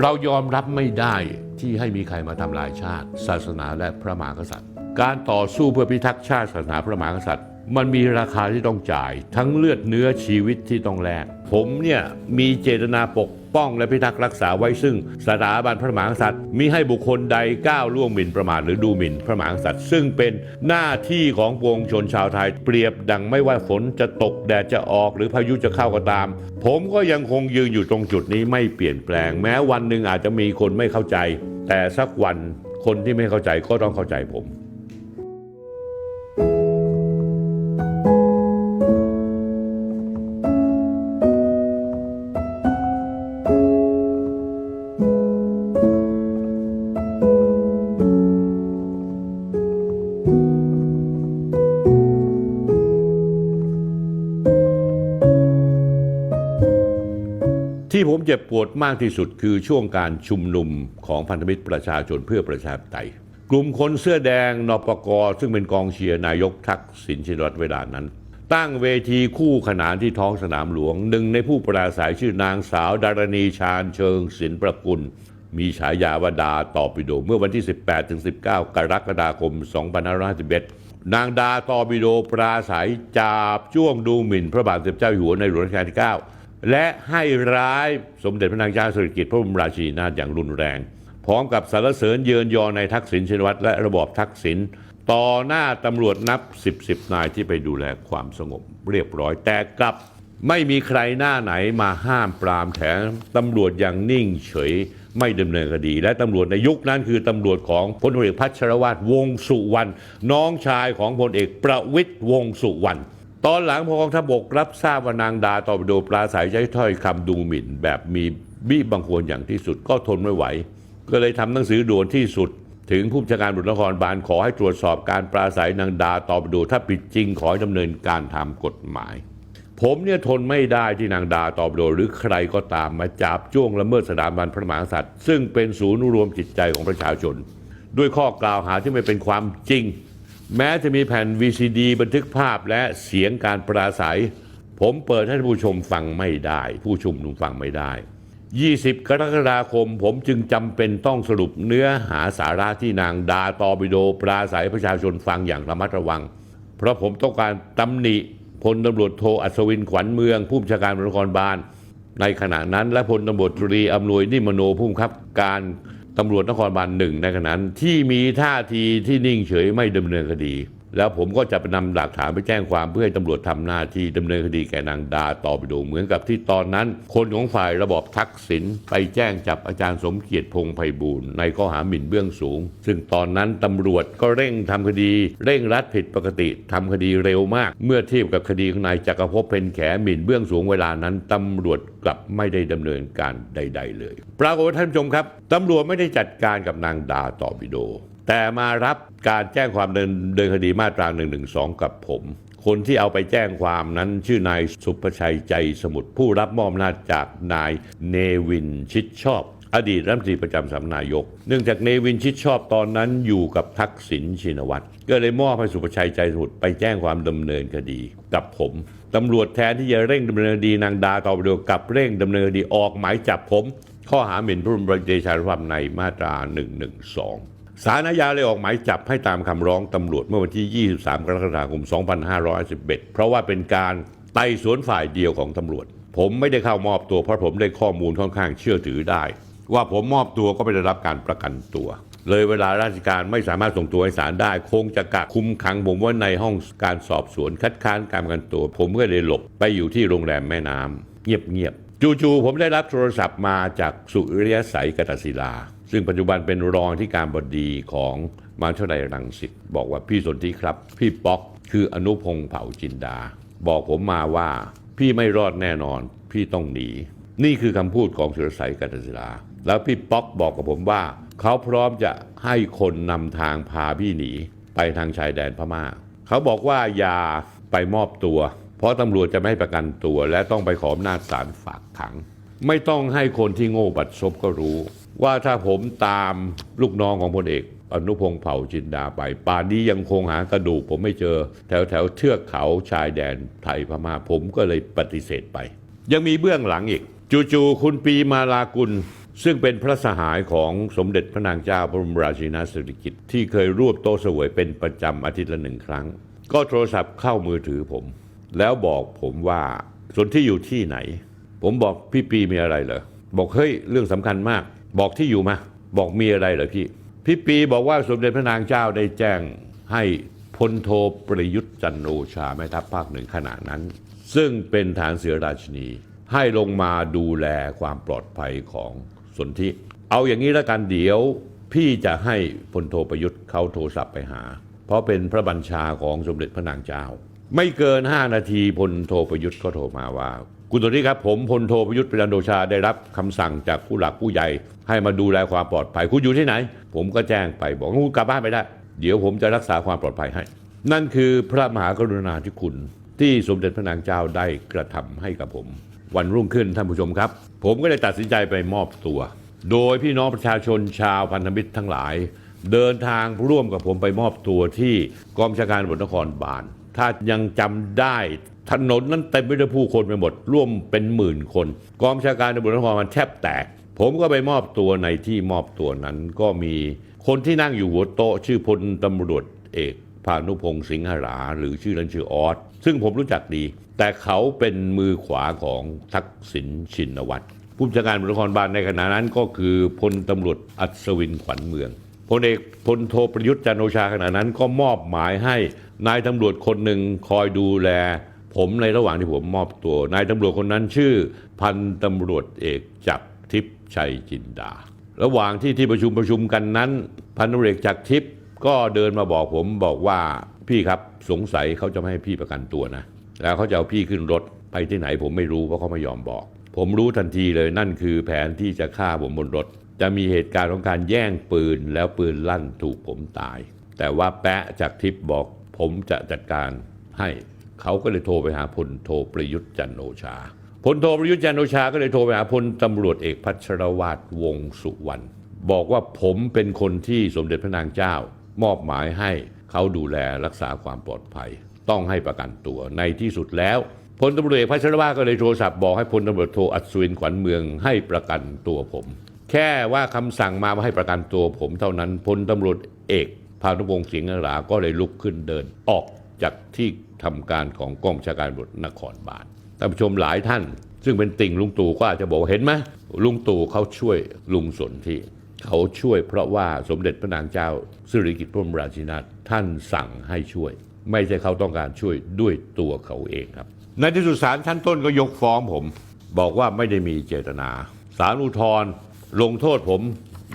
เรายอมรับไม่ได้ที่ให้มีใครมาทำลายชาติ ศาสนาและพระมหากษัตริย์ การต่อสู้เพื่อพิทักษ์ชาติศาสนาพระมหากษัตริย์ มันมีราคาที่ต้องจ่าย ทั้งเลือดเนื้อชีวิตที่ต้องแลกผมเนี่ยมีเจตนาปก ป้องและพิทักษ์รักษาไว้ซึ่งสถาบันพระมหากษัตริย์มิให้บุคคลใดก้าวล่วงหมิ่นประมาทหรือดูหมิ่นพระมหากษัตริย์ ซึ่งเป็นหน้าที่ของปวงชนชาวไทย เปรียบดังไม่ว่าฝนจะตกแดดจะออกหรือพายุจะเข้าก็ตาม ผมก็ยังคงยืนอยู่ตรงจุดนี้ไม่เปลี่ยนแปลง แม้วันหนึ่งอาจจะมีคนไม่เข้าใจ แต่สักวันคนที่ไม่เข้าใจก็ต้องเข้าใจผม ที่ผมเจ็บปวดมากที่สุดคือช่วงการชุมนุมของพันธมิตรประชาชนเพื่อประชาธิปไตย กลุ่มคนเสื้อแดงนปกซึ่งเป็นกองเชียร์นายกทักษิณชินวัตรเวลานั้น ตั้งเวทีคู่ขนานที่ท้องสนามหลวง หนึ่งในผู้ปราศัยชื่อนางสาวดารณีชาญเชิงศิลประกุล มีฉายาวดาตอปิโดเมื่อวันที่ 18-19 กรกฎาคม 2551นางดาตอปิโดปราศัยจาบจ้วงดูหมิ่นพระบาทสมเด็จเจ้าอยู่หัวในหลวงรัชกาลที่ 9 และให้ร้ายสมเด็จพระนางเจ้าสิริกิติ์พระบรมราชินีนาถอย่างรุนแรง พร้อมกับสรรเสริญเยินยอในทักษิณชินวัตรและระบอบทักษิณต่อหน้าตำรวจนับ 10บสนายที่ไปดูแลความสงบเรียบร้อยแต่กลับไม่มีใครหน้าไหนมาห้ามปรามแถมตำรวจอย่างนิ่งเฉยไม่ดำเนินคดี และตำรวจในยุคนั้นคือตำรวจของพลเอกพัชรวาทวงศ์สุวรรณน้องชายของพลเอกประวิตยวงศ์สุวรรณ ตอนหลังพอกองทัพบกรับทราบว่านางดาตอบโดปราศัยใช้ถ้อยคำดูหมิ่น แบบมีบิบังควรอย่างที่สุดก็ทนไม่ไหว ก็เลยทำหนังสือด่วนที่สุด ถึงผู้บัญชาการตำรนครบาลขอให้ตรวจสอบการปราศัยนางดาตอบโดถ้าผิดจริงขอให้ดำเนินการทำกฎหมาย ผมเนี่ยทนไม่ได้ที่นางดาตอบโดหรือใครก็ตามมาจับจ้วงละเมิดสถาบันพระมหากษัตริย์ ซึ่งเป็นศูนย์รวมจิตใจของประชาชน ด้วยข้อกล่าวหาที่ไม่เป็นความจริง แม้จะมีแผ่น VCD บันทึกภาพและเสียงการปราศัย ผมเปิดให้ผู้ชมฟังไม่ได้ ผู้ชุมนุมฟังไม่ได้ 20 กรกฎาคม ผมจึงจำเป็นต้องสรุปเนื้อหาสาระที่นางดาตอบิโดปราศัยประชาชนฟังอย่างระมัดระวัง เพราะผมต้องการตำหนิพลตำรวจโทอัศวินขวัญเมือง ผู้บัญชาการตำรวจนครบาล ในขณะนั้นและพลตำรวจตรีอำนวยนิมโนผู้บังคับการ ตำรวจนครบาลหนึ่งในขณะนั้นที่มีท่าทีที่นิ่งเฉยไม่ดำเนินคดี แล้วผมก็จะไปนำหลักฐานไปแจ้งความเพื่อให้ตำรวจทำหน้าที่ดำเนินคดีแก่นางดาต่อไปดูเหมือนกับที่ตอนนั้น คนของฝ่ายระบอบทักษิณไปแจ้งจับอาจารย์สมเกียรติพงไพบูลย์ในข้อหาหมิ่นเบื้องสูง ซึ่งตอนนั้นตำรวจก็เร่งทำคดี เร่งรัดผิดปกติทำคดีเร็วมาก เมื่อเทียบกับคดีของนายจักรภพเป็นแขหมิ่นเบื้องสูงเวลานั้นตำรวจกลับไม่ได้ดำเนินการใด ๆ เลยปรากฏว่าท่านผู้ชมครับตำรวจไม่ได้จัดการกับนางดาต่อบิโด แต่มารับการแจ้งความเดินเดินคดีมาตรา1นึกับผม คนที่เอาไปแจ้งความนั้นชื่อนายสุภชัยใจสมุทรผู้รับมอบอำนาจจากนายเนวินชิดชอบ อดีตรัฐมนตรีประจำสำนักนายก เนื่องจากเนวินชิดชอบตอนนั้นอยู่กับทักษิณชินวัตรก็เลยมอบให้สุภชัยใจสมุทรไปแจ้งความดำเนินคดีกับผมตำรวจแทนที่จะเร่งดำเนินคดีนางดาต่อไปเดียวกับเร่งดำเนินคดีออกหมายจับผม ข้อหาหมิ่นพระบรมเดชานุภาพในมาตรา 112 สารอาญาเลยออกหมายจับให้ตามคำร้องตำรวจเมื่อวันที่ 23 กรกฎาคม 2511 เพราะว่าเป็นการไต่สวนฝ่ายเดียวของตำรวจ ผมไม่ได้เข้ามอบตัวเพราะผมได้ข้อมูลค่อนข้างเชื่อถือได้ ว่าผมมอบตัวก็ไม่ได้รับการประกันตัว เลยเวลาราชการไม่สามารถส่งตัวให้ศาลได้ คงจะกักคุมขังผมไว่าในห้องการสอบสวนคัดค้านการประกันตัว ผมก็เลยหลบไปอยู่ที่โรงแรมแม่น้ำเงียบๆจู่ๆผมได้รับโทรศัพท์มาจากสุริยสัยกตศิลา ซึ่งปัจจุบันเป็นรองที่การบดีของมหาวิทยาลัยรังสิตบอกว่าพี่สนธิครับ พี่ป๊อกคืออนุพงษ์เผ่าจินดา บอกผมมาว่าพี่ไม่รอดแน่นอน พี่ต้องหนี นี่คือคำพูดของสุรศัยกัตศิลา แล้วพี่ป๊อกบอกกับผมว่า เขาพร้อมจะให้คนนำทางพาพี่หนี ไปทางชายแดนพม่า เขาบอกว่าอย่าไปมอบตัว เพราะตำรวจจะไม่ให้ประกันตัว และต้องไปขออำนาจศาลฝากขัง ไม่ต้องให้คนที่โง่บัดซบก็รู้ ว่าถ้าผมตามลูกน้องของพลเอกอนุพงษ์เผ่าจินดาไป ป่านนี้ยังคงหากระดูก ผมไม่เจอ แถวแถวเทือกเขาชายแดนไทยพม่าผมก็เลยปฏิเสธไป ยังมีเบื้องหลังอีก จู่ๆคุณปีมาลากุล ซึ่งเป็นพระสหายของสมเด็จพระนางเจ้าพระบรมราชินีนาถสิริกิติ์ที่เคยรวบโต๊ะสวยเป็นประจำอาทิตย์ละหนึ่งครั้ง ก็โทรศัพท์เข้ามือถือผม แล้วบอกผมว่าส่วนที่อยู่ที่ไหน ผมบอกพี่ปีมีอะไรเหรอบอกเฮ้ยเรื่องสำคัญมาก บอกที่อยู่มา บอกมีอะไรเหรอพี่ พี่ปีบอกว่าสมเด็จพระนางเจ้าได้แจ้งให้พลโทประยุทธ์จันทร์โอชาแม่ทัพภาคหนึ่งขณะนั้น ซึ่งเป็นฐานเสือราชินี ให้ลงมาดูแลความปลอดภัยของสนธิเอาอย่างนี้แล้วกันเดี๋ยวพี่จะให้พลโทประยุทธ์เขาโทรศัพท์ไปหา เพราะเป็นพระบัญชาของสมเด็จพระนางเจ้า ไม่เกิน 5 นาทีพลโทประยุทธ์ก็โทรมาว่า คุณสนธิครับผมพลโทประยุทธ์ปราโดชาได้รับคำสั่งจากผู้หลักผู้ใหญ่ ให้มาดูแลความปลอดภัย คุณอยู่ที่ไหน ผมก็แจ้งไปบอกว่าคุณกลับบ้านไปได้เดี๋ยวผมจะรักษาความปลอดภัยให้ นั่นคือพระมหากรุณาธิคุณ ที่สมเด็จพระนางเจ้าได้กระทำให้กับผม วันรุ่งขึ้นท่านผู้ชมครับ ผมก็เลยตัดสินใจไปมอบตัว โดยพี่น้องประชาชนชาวพันธมิตรทั้งหลาย เดินทางร่วมกับผมไปมอบตัวที่กองชาการตำรนครบาลถ้ายังจำได้ ถนนนั้นเต็มไปด้วยผู้คนไปหมด ร่วมเป็นหมื่นคน กองชาการตำรวจนครบาลแทบแตก ผมก็ไปมอบตัวในที่มอบตัวนั้นก็มีคนที่นั่งอยู่หัวโต๊ะ ชื่อพลตำรวจเอกพานุพงศ์สิงหรา หรือชื่อเล่นชื่อออสซึ่งผมรู้จักดี แต่เขาเป็นมือขวาของทักษิณชินวัตรผู้บัญชาการตำรวจนครบาลในขณะนั้นก็คือพลตำรวจอัศวินขวัญเมืองพลเอกพลโทประยุทธ์จันโอชาขณะนั้นก็มอบหมายให้นายตำรวจคนหนึ่งคอยดูแล ผมในระหว่างที่ผมมอบตัวนายตำรวจคนนั้นชื่อ พันตำรวจเอกจักรทิพย์ชัยจินดา ระหว่างที่ที่ประชุมประชุมกันนั้น พันตำรวจเอกจักรทิพย์ก็เดินมาบอกผมบอกว่าพี่ครับสงสัยเขาจะไม่ให้พี่ประกันตัวนะ แล้วเขาจะเอาพี่ขึ้นรถไปที่ไหนผมไม่รู้เพราะเขาไม่ยอมบอก ผมรู้ทันทีเลยนั่นคือแผนที่จะฆ่าผมบนรถ จะมีเหตุการณ์ของการแย่งปืนแล้วปืนลั่นถูกผมตาย แต่ว่าแปะจากทิพย์บอกผมจะจัดการให้ เขาก็เลยโทรไปหาพลโทประยุทธ์จันโอชาพลโทประยุทธ์จันโอชาก็เลยโทรไปหาพลตำรวจเอกพัชรวาทวงศ์สุวรรณบอกว่าผมเป็นคนที่สมเด็จพระนางเจ้า มอบหมายให้เขาดูแลรักษาความปลอดภัย ต้องให้ประกันตัวในที่สุดแล้วพลตำรวจเอกพัชรวาทก็เลยโทรศัพท์บอกให้พลตำรวจโทอัศวินขวัญเมืองให้ประกันตัวผม แค่ว่าคำสั่งมาว่าให้ประกันตัวผมเท่านั้นพลตำรวจเอกพานุพงศ์สิงห์ราก็เลยลุกขึ้นเดินออกจากที่ ทำการของกองชาการตำรวจนครบาลท่านผู้ชมหลายท่าน ซึ่งเป็นติ่งลุงตู่ก็อาจจะบอกเห็นไหมลุงตู่เขาช่วยลุงสนที่เขาช่วยเพราะว่าสมเด็จพระนางเจ้าสิริกิติ์พระบรมราชินีนาถท่านสั่งให้ช่วย ไม่ใช่เขาต้องการช่วยด้วยตัวเขาเองครับ ในที่สุดศาลชั้นต้นก็ยกฟ้องผม บอกว่าไม่ได้มีเจตนาศาลอุทธรณ์ลงโทษผม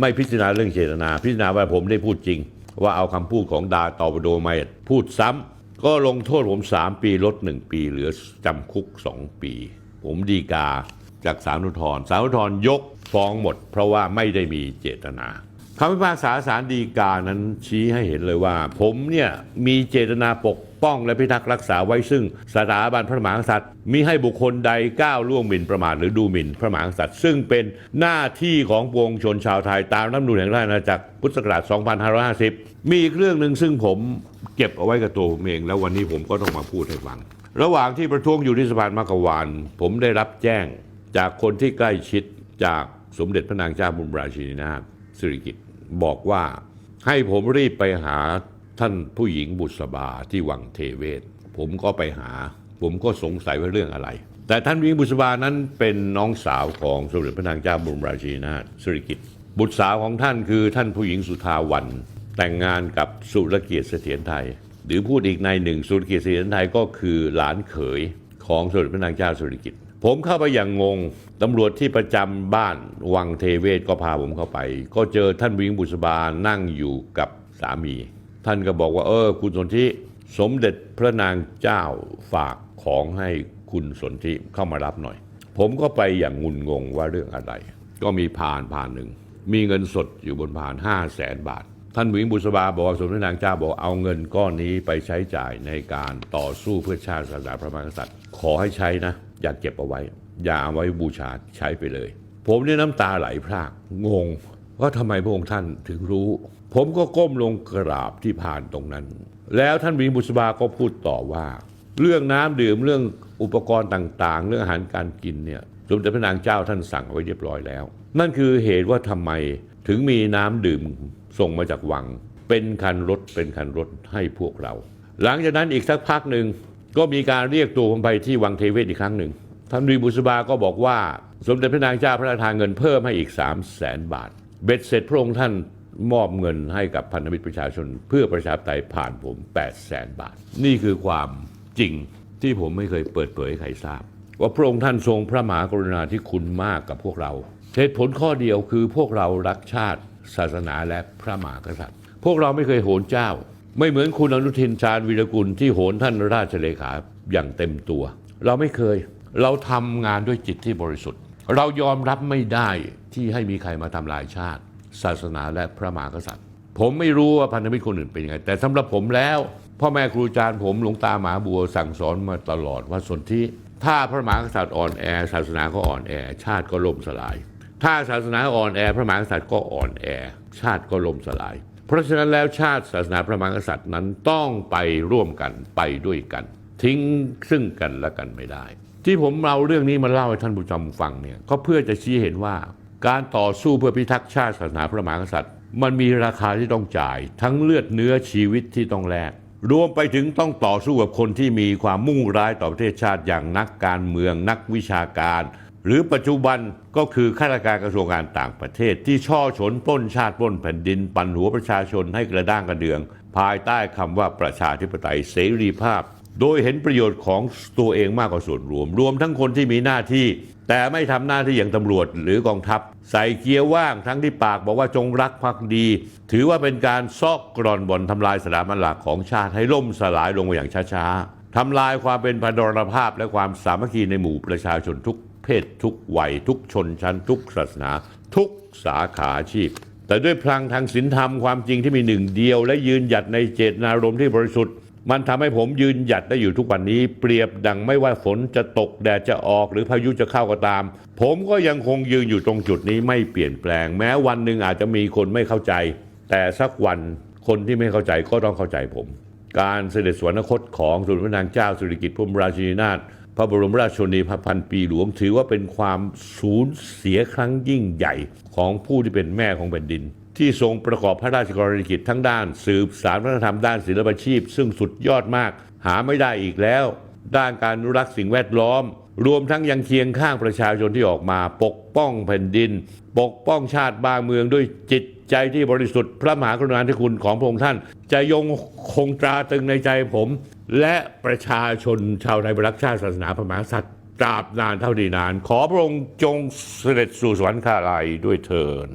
ไม่พิจารณาเรื่องเจตนา พิจารณาว่าผมได้พูดจริง ว่าเอาคำพูดของดาตอบโดไมพูดซ้ำ ก็ลงโทษผม 3 ปีลด 1 ปี เหลือจำคุก 2 ปี ผมดีกาจากสารุทธรสารุทธรยกฟ้องหมด เพราะว่าไม่ได้มีเจตนาคำพิพากษาสารดีกานั้นชี้ให้เห็นเลยว่า ผมเนี่ยมีเจตนาปก ป้องและพิทักษ์รักษาไว้ซึ่งสถาบันพระมหากษัตริย์มิให้บุคคลใดก้าวล่วงหมิ่นประมาทหรือดูหมิ่นพระมหากษัตริย์ ซึ่งเป็นหน้าที่ของปวงชนชาวไทยตามรัฐธรรมนูญแห่งราชอาณาจักรพุทธศักราช 2550 มีอีกเรื่องหนึ่งซึ่งผมเก็บเอาไว้กับตัวผมเอง แล้ววันนี้ผมก็ต้องมาพูดให้ฟัง ระหว่างที่ประท้วงอยู่ที่สะพานมักกะวาน ผมได้รับแจ้งจากคนที่ใกล้ชิดจากสมเด็จพระนางเจ้าบรมราชินีนาถสิริกิติ์บอกว่าให้ผมรีบไปหา ท่านผู้หญิงบุษบาที่วังเทเวศ ผมก็ไปหา ผมก็สงสัยว่าเรื่องอะไร แต่ท่านผู้หญิงบุษบานั้นเป็นน้องสาวของสมเด็จพระนางเจ้าบรมราชินีนาถสิริกิติ์บุตรสาวของท่านคือท่านผู้หญิงสุทาวัน แต่งงานกับสุรเกียรติเสถียรไทย หรือพูดอีกในหนึ่งสุรเกียรติเสถียรไทยก็คือหลานเขยของสมเด็จพระนางเจ้าสิริกิติ์ผมเข้าไปอย่างงง ตำรวจที่ประจำบ้านวังเทเวศก็พาผมเข้าไป ก็เจอท่านวิงบุษบานั่งอยู่กับสามี ท่านก็บอกว่า เออ คุณสนธิสมเด็จพระนางเจ้าฝากของให้คุณสนธิเข้ามารับหน่อย ผมก็ไปอย่างงุนงงว่าเรื่องอะไร ก็มีพานพานหนึ่ง มีเงินสดอยู่บนพานห้าแสนบาท ท่านวิงบุษบาบอกว่าสมเด็จพระนางเจ้าบอกเอาเงินก้อนนี้ไปใช้จ่ายในการต่อสู้เพื่อชาติศาสนาพระมหากษัตริย์ ขอให้ใช้นะ อย่าเก็บเอาไว้ อย่าเอาไว้บูชาใช้ไปเลย ผมเนี่ยน้ำตาไหลพรากงง ว่าทำไมพระองค์ท่านถึงรู้ ผมก็ก้มลงกราบที่ผ่านตรงนั้น แล้วท่านวิงบุษบาก็พูดต่อว่า เรื่องน้ำดื่มเรื่องอุปกรณ์ต่างๆ เรื่องอาหารการกินเนี่ยสสมเด็จพระนางเจ้าท่านสั่งเอาไว้เรียบร้อยแล้ว นั่นคือเหตุว่าทำไมถึงมีน้ำดื่มส่งมาจากวัง เป็นคันรถเป็นคันรถให้พวกเรา หลังจากนั้นอีกสักพักหนึ่งก็มีการเรียกตัวผมไปที่วังเทเวศอีกครั้งหนึ่งท่านรีบุษบาก็บอกว่า สมเด็จพระนางเจ้าพระราชทานเงินเพิ่มให้อีก 3 0 0แสนบาท เบ็ดเสร็จพระองค์ท่านมอบเงินให้กับพันธมิตรประชาชน เพื่อประชาธิปไตยผ่านผม 8 0 0แสนบาท นี่คือความจริงที่ผมไม่เคยเปิดเผยให้ใครทราบ ว่าพระองค์ท่านทรงพระมหากรุณาธิคุณมากกับพวกเราเหตุผลข้อเดียวคือพวกเรารักชาติ ศาสนาและพระมหากษัตริย์ พวกเราไม่เคยโหนเจ้า ไม่เหมือนคุณอนุทินชาญวีรกุลที่โหนท่านราชเลขาอย่างเต็มตัว เราไม่เคย เราทำงานด้วยจิตที่บริสุทธิ์ เรายอมรับไม่ได้ที่ให้มีใครมาทำลายชาติ ศาสนาและพระมหากษัตริย์ ผมไม่รู้ว่าพันธมิตรคนอื่นเป็นยังไง แต่สำหรับผมแล้ว พ่อแม่ครูอาจารย์ผมหลวงตาหมาบัวสั่งสอนมาตลอดว่าสนที่ถ้าพระมหากษัตริย์อ่อนแอ ศาสนาก็อ่อนแอ ชาติก็ล่มสลาย ถ้าศาสนาอ่อนแอ พระมหากษัตริย์ก็อ่อนแอ ชาติก็ล่มสลาย เพราะฉะนั้นแล้วชาติศาสนาพระมหากษัตริย์นั้นต้องไปร่วมกันไปด้วยกัน ทิ้งซึ่งกันและกันไม่ได้ ที่ผมเอาเรื่องนี้มาเล่าให้ท่านผู้ชมฟังเนี่ยก็เพื่อจะชี้เห็นว่า การต่อสู้เพื่อพิทักษ์ชาติศาสนาพระมหากษัตริย์ มันมีราคาที่ต้องจ่าย ทั้งเลือดเนื้อชีวิตที่ต้องแลกรวมไปถึงต้องต่อสู้กับคนที่มีความมุ่งร้ายต่อประเทศชาติอย่างนักการเมืองนักวิชาการ หรือปัจจุบันก็คือข้าราชการกระทรวงการต่างประเทศ ที่ช่อฉนปล้นชาติปล้นแผ่นดิน ปั่นหัวประชาชนให้กระด้างกระเดือง ภายใต้คำว่าประชาธิปไตยเสรีภาพ โดยเห็นประโยชน์ของตัวเองมากกว่าส่วนรวม รวมทั้งคนที่มีหน้าที่ แต่ไม่ทำหน้าที่อย่างตำรวจหรือกองทัพ ใส่เกียร์ว่างทั้งที่ปากบอกว่าจงรักภักดี ถือว่าเป็นการซอกกร่อนบ่อนทำลายสถาบันหลักของชาติให้ล่มสลายลงอย่างช้าๆทำลายความเป็นพันธรภาพและความสามัคคีในหมู่ประชาชนทุกเพศทุกวัยทุกชนชั้น ทุกศาสนา ทุกสาขาอาชีพ แต่ด้วยพลังทางศีลธรรมความจริงที่มีหนึ่งเดียว และยืนหยัดในเจตนารมณ์ที่บริสุทธิ์ มันทำให้ผมยืนหยัดได้อยู่ทุกวันนี้ เปรียบดังไม่ว่าฝนจะตกแดดจะออกหรือพายุจะเข้าก็ตาม ผมก็ยังคงยืนอยู่ตรงจุดนี้ไม่เปลี่ยนแปลง แม้วันหนึ่งอาจจะมีคนไม่เข้าใจ แต่สักวันคนที่ไม่เข้าใจก็ต้องเข้าใจผม การเสด็จสวรรคตของสมเด็จพระนางเจ้าสิริกิติ์พระบรมราชินีนาถพระบรมราชชนีพันปีหลวงถือว่าเป็นความสูญเสียครั้งยิ่งใหญ่ของผู้ที่เป็นแม่ของแผ่นดิน ที่ทรงประกอบพระราชกรณียกิจทั้งด้าน สืบสารวัฒนธรรมด้านศิลปาชีพ ซึ่งสุดยอดมาก หาไม่ได้อีกแล้ว ด้านการอนุรักษ์สิ่งแวดล้อม รวมทั้งยังเคียงข้างประชาชนที่ออกมา ปกป้องแผ่นดิน ปกป้องชาติบ้านเมืองด้วยจิตใจที่บริสุทธิ์พระมหากรุณาธิคุณของพระองค์ท่าน จะยงคงตราตึงในใจผม และประชาชนชาวไทยรักชาติศาสนาพระมหากษัตริย์ตราบนานเท่าดีนาน ขอพระองค์จงเสด็จสู่สวรรคาลัยด้วยเถิด